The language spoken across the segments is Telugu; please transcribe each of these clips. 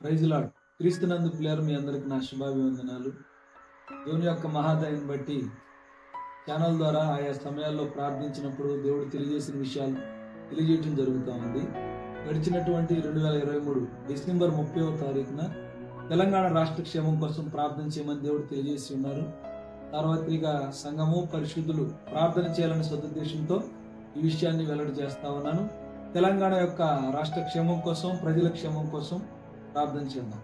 ప్రైజ్ లాడ్ క్రీస్తునందు ప్లేయర్ మీ అందరికి నా శుభాభివందనాలు. దేవుని యొక్క మహాదయం బట్టి ఛానల్ ద్వారా ఆయా సమయాల్లో ప్రార్థించినప్పుడు దేవుడు తెలియజేసిన విషయాలు తెలియజేయటం జరుగుతూ ఉంది. గడిచినటువంటి రెండు వేల ఇరవై మూడు డిసెంబర్ ముప్పైవ తారీఖున తెలంగాణ రాష్ట్ర క్షేమం కోసం ప్రార్థన చేయమని దేవుడు తెలియజేసి ఉన్నారు. సార్వత్రిక సంఘము పరిశుద్ధులు ప్రార్థన చేయాలనే సదుద్దేశంతో ఈ విషయాన్ని వెల్లడి చేస్తా ఉన్నాను. తెలంగాణ యొక్క రాష్ట్ర క్షేమం కోసం ప్రజల క్షేమం కోసం ప్రార్థన చేద్దాం.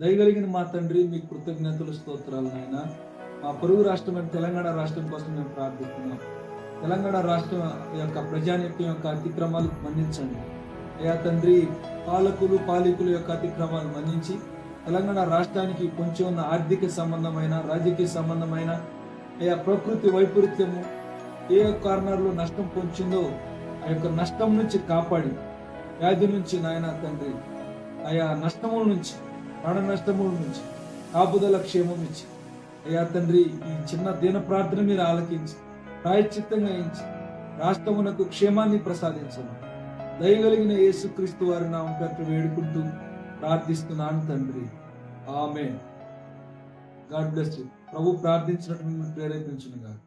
దయగలిగిన మా తండ్రి మీ కృతజ్ఞతలు స్తోత్రాలు నాయన. మా పొరుగు రాష్ట్రమైన తెలంగాణ రాష్ట్రం కోసం మేము ప్రార్థిస్తున్నాం. తెలంగాణ రాష్ట్రం యొక్క ప్రజానీకం యొక్క అతిక్రమాలు మన్నించండి. అయ్యా తండ్రి పాలకులు పాలికుల యొక్క అతిక్రమాలు మన్నించి తెలంగాణ రాష్ట్రానికి పొంచి ఉన్న ఆర్థిక సంబంధమైన రాజకీయ సంబంధమైన అయ్యా ప్రకృతి వైపరీత్యము ఏ కార్నర్లో నష్టం పొంచిందో ఆ యొక్క నష్టం నుంచి కాపాడి వ్యాధి నుంచి నాయన తండ్రి. అయా నష్టముల నుంచి ప్రాణ నష్టముల నుంచి కాపుదల క్షేమం ఇచ్చి అయ్యా తండ్రి ఈ చిన్న దీన ప్రార్థన మీరు ఆలకించి ప్రాయశ్చిత్తంగా ఇచ్చి రాష్ట్రమునకు క్షేమాన్ని ప్రసాదించను దయగలిగిన యేసుక్రీస్తు వారి నామం పేరు వేడుకుంటూ ప్రార్థిస్తున్నాను తండ్రి. ఆమె గాడ్ బ్లెస్ ప్రభు ప్రార్థించినట్టు మిమ్మల్ని ప్రేరేపించును గారు